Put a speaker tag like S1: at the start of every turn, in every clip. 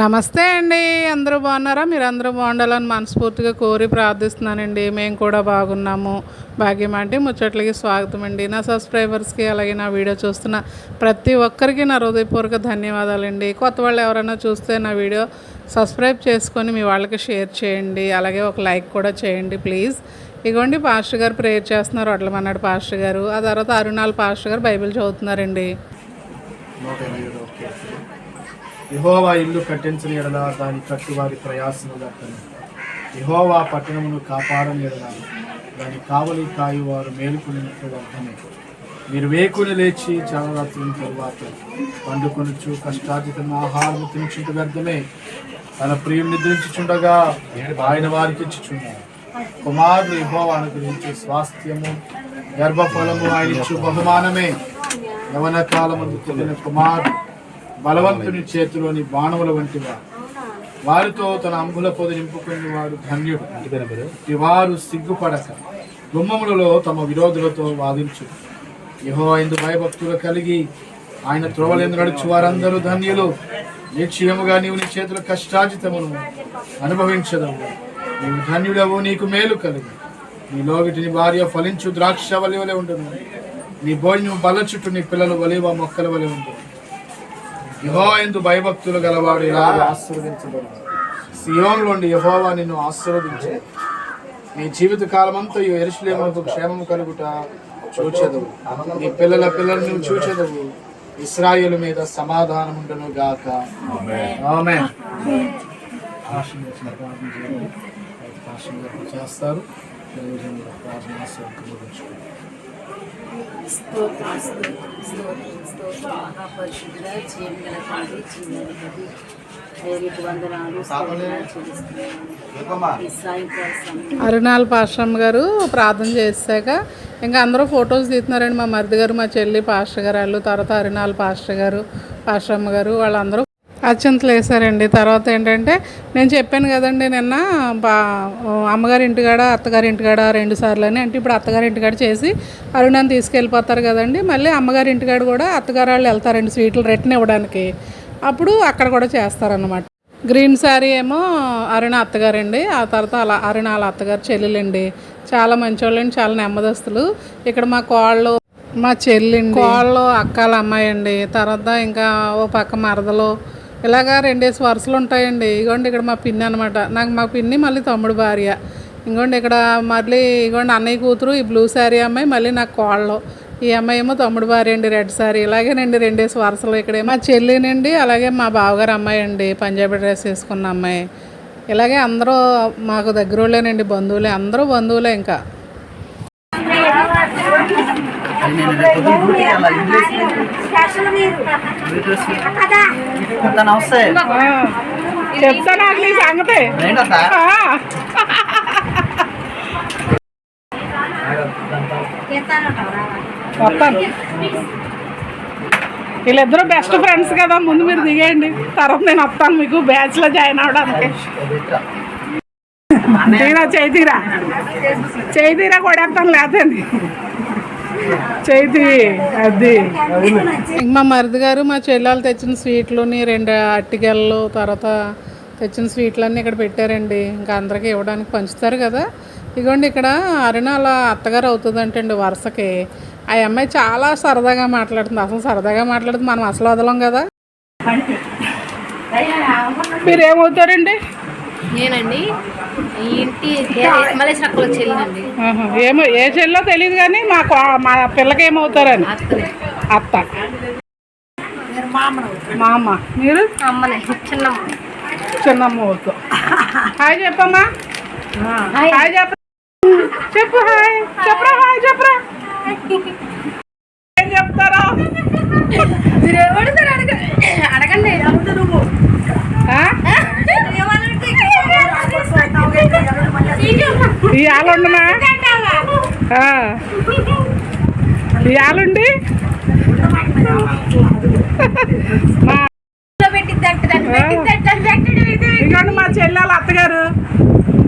S1: నమస్తే అండి. అందరూ బాగున్నారా? మీరు అందరూ బాగుండాలని మనస్ఫూర్తిగా కోరి ప్రార్థిస్తున్నానండి. మేము కూడా బాగున్నాము. భాగ్యం అంటే ముచ్చట్లకి స్వాగతం అండి. నా సబ్స్క్రైబర్స్కి అలాగే నా వీడియో చూస్తున్న ప్రతి ఒక్కరికి నా హృదయపూర్వక ధన్యవాదాలండి. కొత్త వాళ్ళు ఎవరైనా చూస్తే నా వీడియో సబ్స్క్రైబ్ చేసుకొని మీ వాళ్ళకి షేర్ చేయండి. అలాగే ఒక లైక్ కూడా చేయండి ప్లీజ్. ఇగోండి పాస్టర్ గారు ప్రేయర్ చేస్తున్నారు. అట్లమన్నాడు పాస్టర్ గారు. ఆ తర్వాత అరుణాల్ పాస్టర్ గారు బైబిల్ చదువుతున్నారండి.
S2: యహోవా ఇల్లు కట్టించని ఎడల దాని కట్టు వారి ప్రయాసము దక్కను యహోవా పట్టణమును కాపాడని ఎడల దాని కావలి కాయు వారు మేలుకున్నట్టు అర్థమే మీరు వేకుని లేచి చాలరాత్రుల తరువాత పండుకొనుచు కష్టార్జితం ఆహారం తినుచుంటు వ్యర్థమే. తన ప్రియుని నిద్రించుచుండగా ఆయన వారికి ఇచ్చుచున్నారు కుమారుడు యెహోవా అనుగ్రహించే స్వాస్థ్యము గర్భఫలము ఆయన ఇచ్చు బహుమానమే. యవన కాలము కుమారుడు బలవంతుని చేతిలోని బాణముల వంటివా వారితో తన అంబుల పొది నింపుకుని వాడు ధన్యుడు. ఈ వారు సిగ్గుపడక గుమ్మములలో తమ విరోధులతో వాదించు. యహో ఇందు భయభక్తులు కలిగి ఆయన త్రోవలేందు నడుచు వారందరూ ధన్యులు. నిశ్చయముగా నీవు నీ చేతుల కష్టాజితమును అనుభవించదవు. నీవు ధన్యుడవు నీకు మేలు కలిగి. నీ లోగిటి నీ భార్య ఫలించు ద్రాక్ష వలె వలె ఉండను. నీ భోజనం బల చుట్టూ నీ పిల్లలు వలివ మొక్కల వలె ఉండదు యహో ఎందు భయభక్తులు గలవాడు ఇలా ఆశీర్వదించబడు. సియోన్లోండి యహోవా నిన్ను ఆశీర్వదించే. నీ జీవిత కాలమంతా ఈ ఎరుసలేమునకు క్షేమము కలుగుట చూచెదవు. నీ పిల్లల పిల్లలు నువ్వు చూచెదవు. ఇస్రాయేలు మీద సమాధానం ఉండను గాక చేస్తారు ప్రార్థన.
S3: స్తోత్రం స్తోత్రం స్తోత్రం స్తోత్రం మహాపరిశుద్ధుడ నీకు వందనాలు ఈ సాయంకాల
S1: అరుణాల్ పాశ్రమ్ గారు ప్రార్థన చేశాక ఇంకా అందరూ ఫొటోస్ తీస్తున్నారండి మా మరిది గారు మా చెల్లి పాస్టర్ గారు వాళ్ళు తర్వాత అరుణాల్ పాస్టర్ గారు పాశ్రమ్ గారు వాళ్ళందరూ అత్యంతలు వేశారండి. తర్వాత ఏంటంటే నేను చెప్పాను కదండి నిన్న బా అమ్మగారి ఇంటికాడ అత్తగారి ఇంటికాడ రెండు సార్లు అని. అంటే ఇప్పుడు అత్తగారి ఇంటికాడ చేసి అరుణాన్ని తీసుకెళ్ళిపోతారు కదండి. మళ్ళీ అమ్మగారి ఇంటికాడ కూడా అత్తగారు వాళ్ళు వెళ్తారండి స్వీట్లు రిటర్న్ ఇవ్వడానికి. అప్పుడు అక్కడ కూడా చేస్తారన్నమాట. గ్రీన్ శారీ ఏమో అరుణ అత్తగారండి. ఆ తర్వాత అలా అరుణ వాళ్ళ అత్తగారు చెల్లెలండి. చాలా మంచోళ్ళండి చాలా నెమ్మదస్తులు. ఇక్కడ మా కోళ్ళు మా చెల్లిండి. కోళ్ళు అక్కల అమ్మాయి అండి తర్వాత ఇంకా ఓ పక్క మరదలు ఇలాగా రెండేసి వరుసలు ఉంటాయండి. ఇగోండి ఇక్కడ మా పిన్ని అనమాట నాకు మా పిన్ని మళ్ళీ తమ్ముడు భార్య. ఇంకోండి ఇక్కడ మళ్ళీ ఇగోండి అన్నయ్య కూతురు ఈ బ్లూ శారీ అమ్మాయి మళ్ళీ నాకు కోళ్ళు. ఈ అమ్మాయి ఏమో తమ్ముడు భార్య అండి రెడ్ సారీ ఇలాగేనండి రెండేసి వరుసలు ఇక్కడ మా చెల్లినండి అలాగే మా బావగారు అమ్మాయి అండి పంజాబీ డ్రెస్ వేసుకున్న అమ్మాయి. ఇలాగే అందరూ మాకు దగ్గర వాళ్ళేనండి బంధువులే. అందరూ బంధువులే ఇంకా.
S4: నమస్తే.
S1: చెప్తా నాకు నీ సంగతి? వస్తాను. వీళ్ళిద్దరూ బెస్ట్ ఫ్రెండ్స్ కదా ముందు మీరు దిగేయండి. తర్వాత నేను వస్తాను మీకు బ్యాచ్లో జాయిన్ అవడానికి. తీరా చేయి తీరా. చేయి తీరా కొడేస్తాను లేదండి చేతి అది. మా మరిది గారు మా చెల్లెలు తెచ్చిన స్వీట్లుని రెండు అట్టిగెళ్ళు తర్వాత తెచ్చిన స్వీట్లన్నీ ఇక్కడ పెట్టారండి. ఇంకా అందరికీ ఇవ్వడానికి పంచుతారు కదా. ఇదిగోండి ఇక్కడ అరుణాల అత్తగారు అవుతుందంటండి వరుసకి. ఆ అమ్మాయి చాలా సరదాగా మాట్లాడుతుంది. అసలు సరదాగా మాట్లాడుతుంది. మనం అసలు వదలం కదా. మీరేమవుతారండి?
S3: నేనండి. ఇంటి మలేశ్వర అక్కలో చెల్లినండి.
S1: ఏమో ఏ చెల్లో తెలియదు కానీ మా కో- మా పిల్లకి ఏమవుతారని. అత్త. మా అమ్మ. మీరు?
S3: అమ్మనే చిన్నమ్మ.
S1: చిన్నమ్మ అవుతాం. హాయ్ చెప్పమ్మా. హాయ్. చెప్ప చెప్పు హాయ్. చెప్పరా హాయ్ చెప్పరా ఏం చెప్తారా
S3: మీరు ఎవడుతారు అడగ అడగండి
S1: ఆ? ఆ. ఈ ఆలుండి మా ఇదిగోండి మా చెల్లెల అత్తగారు.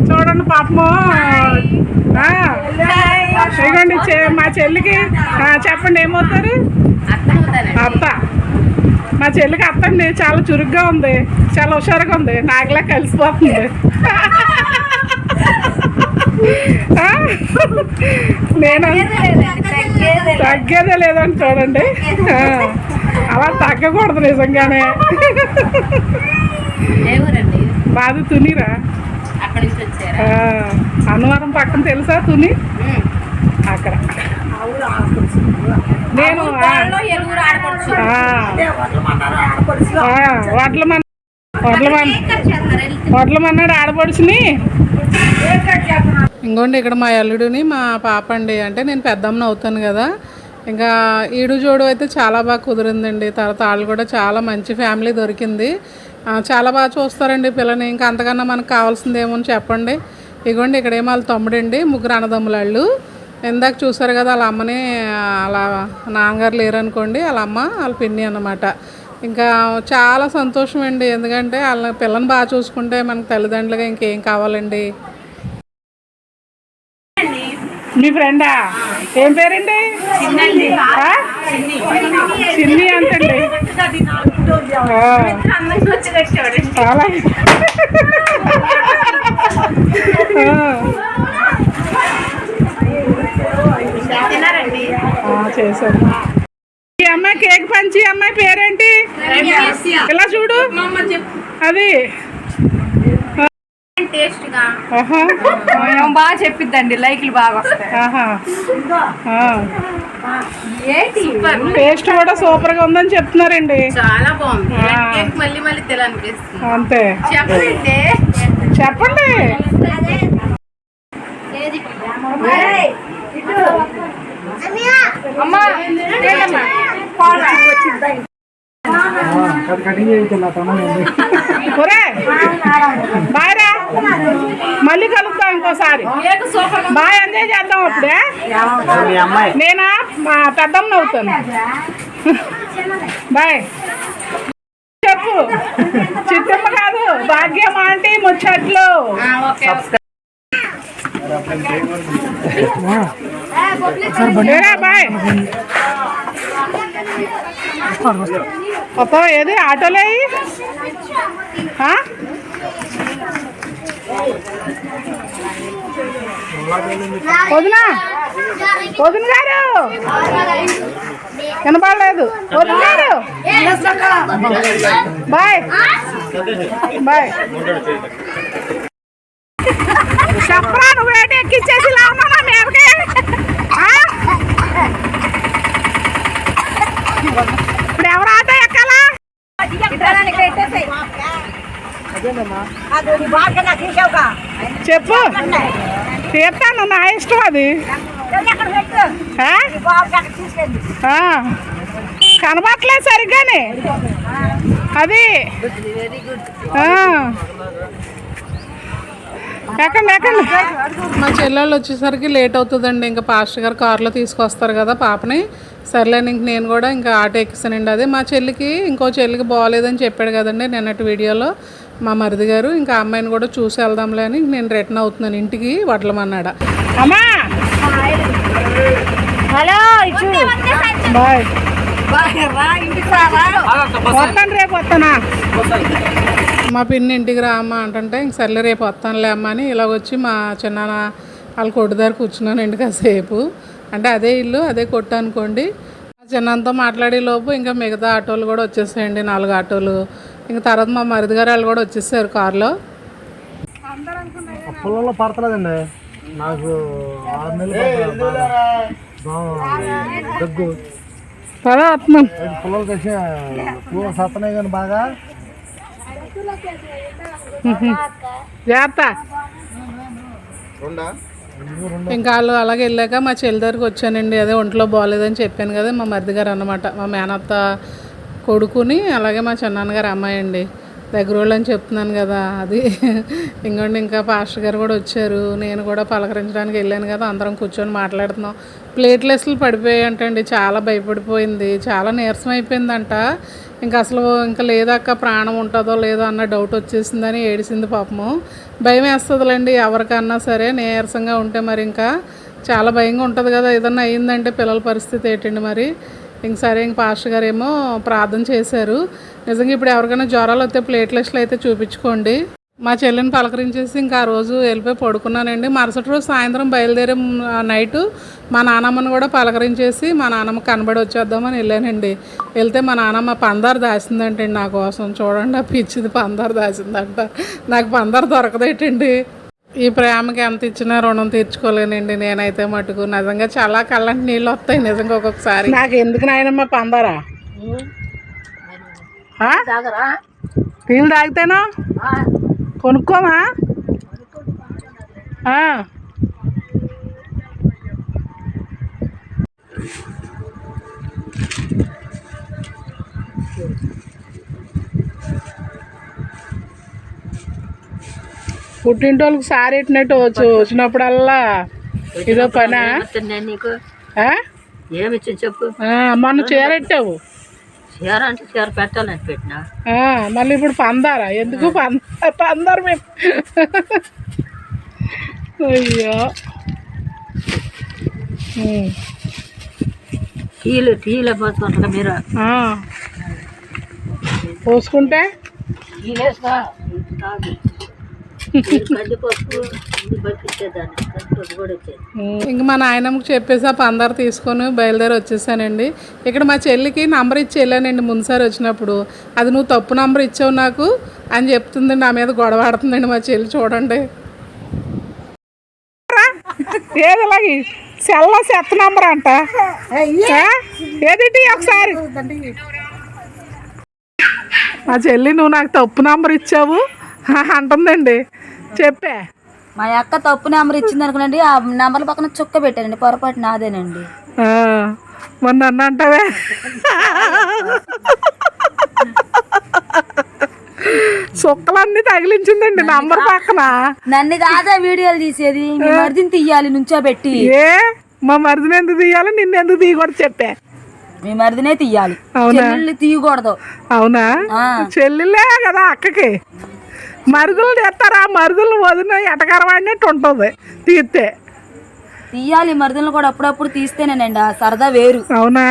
S1: చూడండి పాపము. ఇదిగోండి చె- మా చెల్లికి చెప్పండి ఏమవుతారు? అత్త. మా చెల్లికి అత్తండి చాలా చురుగ్గా ఉంది చాలా హుషారుగా ఉంది నాకులా కలిసిపోతుంది? నేను? తగ్గేదే లేదని చూడండి. అలా తగ్గకూడదు నిజంగానే. బాధ తునిరా. అన్నవరం పక్కన తెలుసా తుని? అక్కడ. నేను ఆ,
S5: ఎలుగురు ఆడపడుచు.
S1: ఆ, ఆ, వడ్ల మన వడ్ల మన వడ్ల మన్నాడు ఆడపడుచుని? ఇంకోండి ఇక్కడ మా అల్లుడిని మా పాప అండి అంటే నేను పెద్దమ్మని అవుతాను కదా. ఇంకా ఈడు జోడు అయితే చాలా బాగా కుదిరిందండి. తర్వాత వాళ్ళు కూడా చాలా మంచి ఫ్యామిలీ దొరికింది. చాలా బాగా చూస్తారండి పిల్లని. ఇంకా అంతకన్నా మనకు కావాల్సింది ఏమో చెప్పండి. ఇగోండి ఇక్కడ ఏమో వాళ్ళ తమ్ముడండి ముగ్గురు అన్నదమ్ములు వాళ్ళు ఇందాక చూసారు కదా వాళ్ళ అమ్మని అలా నాన్నగారు లేరనుకోండి వాళ్ళ అమ్మ వాళ్ళ పిన్ని అన్నమాట. ఇంకా చాలా సంతోషం అండి ఎందుకంటే వాళ్ళ పిల్లని బాగా చూసుకుంటే మనకు తల్లిదండ్రులుగా ఇంకేం కావాలండి. మీ ఫ్రెండా? ఏం పేరండి? చిన్ని. అంటండి. ఆ. చాలా చేశాను ఈ అమ్మాయి కేక్ పంచి అమ్మాయి పేరేంటి? ఇలా చూడు? అది.
S5: టేస్ట్గా?
S1: ఆహా
S5: బాగా చెప్పిద్దండి లైక్లు బాగా
S1: టేస్ట్ కూడా సూపర్గా ఉందని చెప్తున్నారండి.
S5: చాలా బాగుంది. మళ్ళీ మళ్ళీ తినాలనిపిస్తుంది
S1: అంతే.
S5: చెప్పండి
S1: చెప్పండి
S5: అమ్మా
S6: కటింగ్ చేయించాలి తమ్ముడు
S1: ఒరే బాయ్ రా మళ్ళీ కలుద్దాం ఇంకోసారి.
S5: కేక్ సూపర్
S1: బాయ్ ఎంజాయ్ చేద్దాం అప్పుడే.
S6: మీ అమ్మాయి
S1: నేనా? మా పెద్దమ్మ అవుతాను బాయ్. చెప్పు. చిత్తమ్మ కాదు భాగ్యం ఆంటీ ముచ్చట్లు.
S5: ఓకే
S1: ఏరా బాయ్. అప్ప ఏది? ఆటోలే అయ్యి? వదినా వదిన గారు! వినపడలేదు. వదిన గారు! బాయ్. బాయ్. చెప్పరా నువ్వేంటి ఎక్కిచ్చేసి లావునా నా మీదకి ఆ? ఇప్పుడు ఎవరు ఆటో ఎక్కాలా? చెప్పు. తీస్తాను నా ఇష్టం అది. ఆ? ఆ. కనబట్టలేదు సరిగ్గానే. అది. మా చెల్లెళ్ళు వచ్చేసరికి లేట్ అవుతుందండి. ఇంకా పాస్టర్ గారు కారులో తీసుకొస్తారు కదా పాపని. సర్లేని ఇంక నేను కూడా ఇంకా ఆటో ఎక్కిస్తానండి అదే మా చెల్లికి ఇంకో చెల్లికి బాగోలేదని చెప్పాడు కదండి నిన్నటి వీడియోలో మా మరిది గారు. ఇంకా అమ్మాయిని కూడా చూసి వెళ్దాంలే అని నేను రిటర్న్ అవుతున్నాను ఇంటికి వడ్లమన్నాడ అమ్మా!
S5: Hello
S1: bye. వస్తాను రేపు వస్తానా? మా పిన్ని ఇంటికి రా అమ్మ అంటుంటే ఇంక సర్లే రేపు వస్తానులే అమ్మ అని ఇలాగ వచ్చి మా చిన్నాన్న వాళ్ళ కొట్టు దగ్గర కూర్చున్నానండి కాసేపు. అంటే అదే ఇల్లు అదే కొట్టు అనుకోండి. మా చిన్నంతో మాట్లాడే లోపు ఇంకా మిగతా ఆటోలు కూడా వచ్చేసాయండి నాలుగు ఆటోలు. ఇంకా తర్వాత మా మరిది గారు వాళ్ళు కూడా వచ్చేసారు కారులో.
S6: పొలంలో పడతలేదండి. నాకు ఆరు నెలలు దగ్గు. పూల సత్తనాయి కానీ బాగా.
S1: జాగ్రత్త. ఇంకా వాళ్ళు అలాగే వెళ్ళాక మా చెల్లి దగ్గరికి వచ్చానండి. అదే ఒంట్లో బాగాలేదని చెప్పాను కదా మా మరిది గారు అనమాట మా మేనత్త కొడుకుని అలాగే మా చిన్నాన్నగారు అమ్మాయి అండి. దగ్గర వాళ్ళు అని చెప్తున్నాను కదా అది. ఇంకోండి ఇంకా పాస్టర్ గారు కూడా వచ్చారు. నేను కూడా పలకరించడానికి వెళ్ళాను కదా అందరం కూర్చొని మాట్లాడుతున్నాం. ప్లేట్లెస్లు పడిపోయాయంటండి చాలా భయపడిపోయింది చాలా నీరసం అయిపోయిందంట. ఇంకా అసలు ఇంకా లేదక్క ప్రాణం ఉంటుందో లేదో అన్న డౌట్ వచ్చేసిందని ఏడిసింది పాపము. భయం వేస్తుందిలేండి ఎవరికన్నా సరే నీరసంగా ఉంటే మరి ఇంకా చాలా భయంగా ఉంటుంది కదా ఏదన్నా అయ్యిందంటే పిల్లల పరిస్థితి ఏంటండి మరి? ఇంక సరే ఇంక పాస్టర్ గారు ఏమో ప్రార్థన చేశారు. నిజంగా ఇప్పుడు ఎవరికైనా జ్వరాలు వస్తే ప్లేట్లెస్ట్లు అయితే చూపించుకోండి. మా చెల్లిని పలకరించేసి ఇంకా ఆ రోజు వెళ్ళిపోయి పడుకున్నానండి. మరుసటి రోజు సాయంత్రం బయలుదేరే నైటు మా నానమ్మను కూడా పలకరించేసి మా నానమ్మ కనబడి వచ్చేద్దామని వెళ్ళానండి. వెళ్తే మా నాన్నమ్మ పందారు దాసిందంటండి నా కోసం. చూడండి ఆ పిచ్చిది పందారు దాసిందంట. నాకు పందారు దొరకదేటండి. ఈ ప్రేమకి ఎంత ఇచ్చినా రుణం తీర్చుకోలేనండి నేనైతే మటుకు. నిజంగా చాలా కళ్ళంటి నీళ్ళు వస్తాయి నిజంగా ఒక్కొక్కసారి. నాకు ఎందుకు నాయనమ్మ పందారా? నీళ్ళు తాగితేనా? కొనుక్కోమా? ఆ. పుట్టింటోళ్ళకి సారి ఎట్టినట్టు వచ్చు వచ్చినప్పుడల్లా ఇదో పనా?
S3: చెప్పు.
S1: మొన్న చీరెట్టావు
S3: చీర అంటే చీర పెట్టాలని పెట్టినా?
S1: మళ్ళీ ఇప్పుడు పందారా? ఎందుకు పంద పందారు మేము అయ్యో.
S3: టీలు టీలు పోసుకుంటారు మీరు.
S1: పోసుకుంటే?
S3: టీలేసుకో
S1: ఇంక మా నాయనమ్మకి చెప్పేసి ఆ పందారు తీసుకొని బయలుదేరి వచ్చేసానండి. ఇక్కడ మా చెల్లికి నంబర్ ఇచ్చి వెళ్ళానండి ముందుసారి వచ్చినప్పుడు. అది నువ్వు తప్పు నంబర్ ఇచ్చావు నాకు అని చెప్తుంది నా మీద గొడవ ఆడుతుందండి మా చెల్లి చూడండి. ఏదిలాగి? సెల్ల చెత్త నంబర్ అంట. ఏదిటి ఒకసారి? మా చెల్లి నువ్వు నాకు తప్పు నంబర్ ఇచ్చావు. అంటుందండి. చెప్పే.
S3: మా అక్క తప్పు నెంబర్ ఇచ్చింది అనుకోండి ఆ నెంబర్ పక్కన చుక్క పెట్టానండి. పొరపాటు నాదేనండి.
S1: ఆ, మరి నన్ను అంటావే. సుక్కలన్నీ తగిలించిందండి నంబర్ పక్కన.
S3: నన్ను కాదా వీడియోలు తీసేది? మీ మరిదిని తీయాలి నుంచో పెట్టి.
S1: ఏ? మా మరిదిని ఎందుకు తీయాలి? నిన్ను ఎందుకు తీయకూడదు చెప్పే.
S3: మీ మరిదినే తీయాలి.
S1: అవునా?
S3: తీయకూడదు.
S1: అవునా. చెల్లెలే కదా అక్కకి. మరుదులు తెస్తారా? మరుదులు వదిన ఎటకరవాడినట్టు ఉంటుంది తీస్తే.
S3: తీయాలి మరిదిని కూడా అప్పుడప్పుడు తీస్తేనేనండి ఆ సరదా వేరు.
S1: అవునా?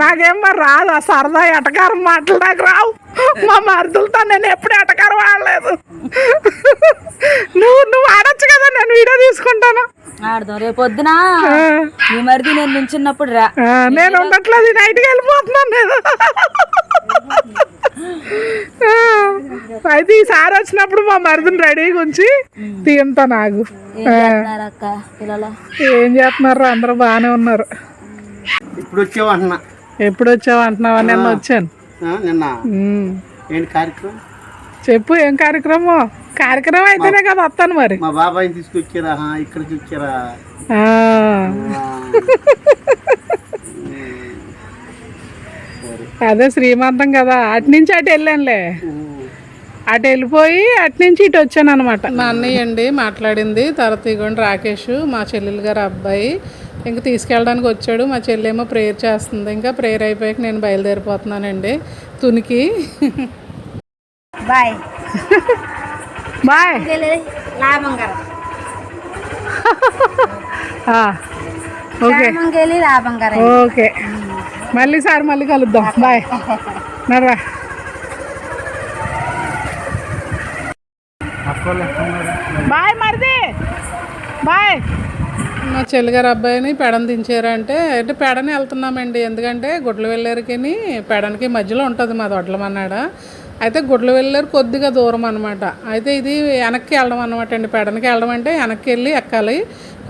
S1: నాకేం మరి రాదు ఆ సరదా ఎటకారం మాటలు నాకు రావు. మా మరుదులతో నేను ఎప్పుడు ఎటకారం ఆడలేదు. నువ్వు నువ్వు ఆడొచ్చు కదా నేను వీడియో తీసుకుంటాను.
S3: ఆడదాం రేపు పొద్దున మీ మరిది నేను నుంచున్నప్పుడు రా.
S1: నేను ఉండట్లేదు నైట్కి వెళ్ళిపోతున్నాను నేను. అయితే ఈసారి వచ్చినప్పుడు మా మరిదిని రెడీగా ఉంచి తీయంతా నాకు.
S3: ఏం చేస్తున్నారు అక్క పిల్లల?
S1: ఏం చేస్తున్నారు అందరూ బాగానే ఉన్నారు.
S2: ఇప్పుడు వచ్చావు అంటున్నా
S1: ఎప్పుడు వచ్చావు అంటున్నావా? నిన్న వచ్చాను.
S2: ఆ, నిన్న. ఏంటి కార్యక్రమం?
S1: చెప్పు ఏం కార్యక్రమం? కార్యక్రమం అయితేనే కదా వస్తాను మరి.
S2: మా బాబాయ్ని తీసుకొచ్చారా? ఇక్కడికి వచ్చారా?
S1: అదే శ్రీమంతం కదా. అటు నుంచి అటు వెళ్ళానులే. అటు వెళ్ళిపోయి అటు నుంచి ఇటు వచ్చాను అనమాట మా అన్నయ్య అండి మాట్లాడింది. తర్వాత ఇగోండి రాకేష్ మా చెల్లెలు గారు అబ్బాయి. ఇంకా తీసుకెళ్ళడానికి వచ్చాడు. మా చెల్లేమో ప్రేయర్ చేస్తుంది. ఇంకా ప్రేయర్ అయిపోయాక నేను బయలుదేరిపోతున్నానండి. తునికి.
S3: బాయ్.
S1: బాయ్. ఓకే. ఓకే. మళ్ళీ సార్ మళ్ళీ కలుద్దాం. బాయ్. నడరా. బాయ్ మరిది. బాయ్. మా చెల్లిగారు అబ్బాయిని పెడను దించారంటే అంటే పెడని వెళ్తున్నామండి. ఎందుకంటే గుడ్లు వెళ్ళారికి పెడనికి మధ్యలో ఉంటుంది మా దొడ్లమన్నాడ అయితే గుడ్లు వెళ్ళారు కొద్దిగా దూరం అనమాట అయితే ఇది వెనక్కి వెళ్ళడం అనమాట అండి. పెడనికి వెళ్ళడం అంటే వెనక్కి వెళ్ళి ఎక్కాలి.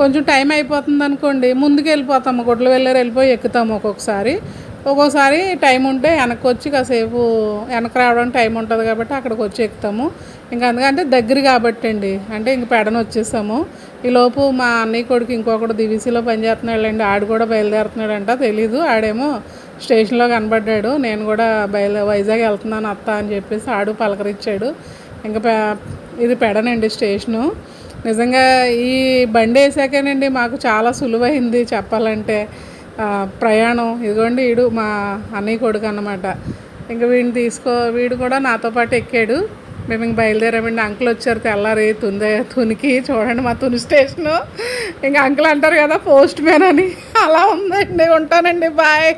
S1: కొంచెం టైం అయిపోతుంది అనుకోండి ముందుకు వెళ్ళిపోతాము గుడ్ల వెళ్ళారు వెళ్ళిపోయి ఎక్కుతాము ఒక్కొక్కసారి. ఒక్కోసారి టైం ఉంటే వెనక్కి వచ్చి కాసేపు వెనక రావడానికి టైం ఉంటుంది కాబట్టి అక్కడికి వచ్చి ఎక్కుతాము. ఇంకా అందుకంటే దగ్గర కాబట్టి అండి అంటే ఇంక పెడన వచ్చేసాము ఈలోపు మా అన్నయ్య కొడుకు ఇంకొకడు దివిసిలో పనిచేస్తున్నాడు అండి ఆడు కూడా బయలుదేరుతున్నాడంట తెలీదు. ఆడేమో స్టేషన్లో కనబడ్డాడు నేను కూడా బయలు వైజాగ్ వెళ్తున్నాను అత్త అని చెప్పేసి ఆడు పలకరించాడు. ఇంకా పె- ఇది పెడనండి స్టేషను. నిజంగా ఈ బండి వేసాకేనండి మాకు చాలా సులువైంది చెప్పాలంటే. ప్రయాణం. ఇదిగోండి వీడు మా అన్నయ్య కొడుకు అన్నమాట. ఇంకా వీడిని తీసుకో వీడు కూడా నాతో పాటు ఎక్కాడు. మేము ఇంక బయలుదేరామండి. అంకుల్ వచ్చారు తెల్లారి తుందే తునికి. చూడండి మా తుని స్టేషను. ఇంకా అంకుల్ అంటారు కదా పోస్ట్ మ్యాన్ అని. అలా ఉందండి. ఉంటానండి. బాయ్.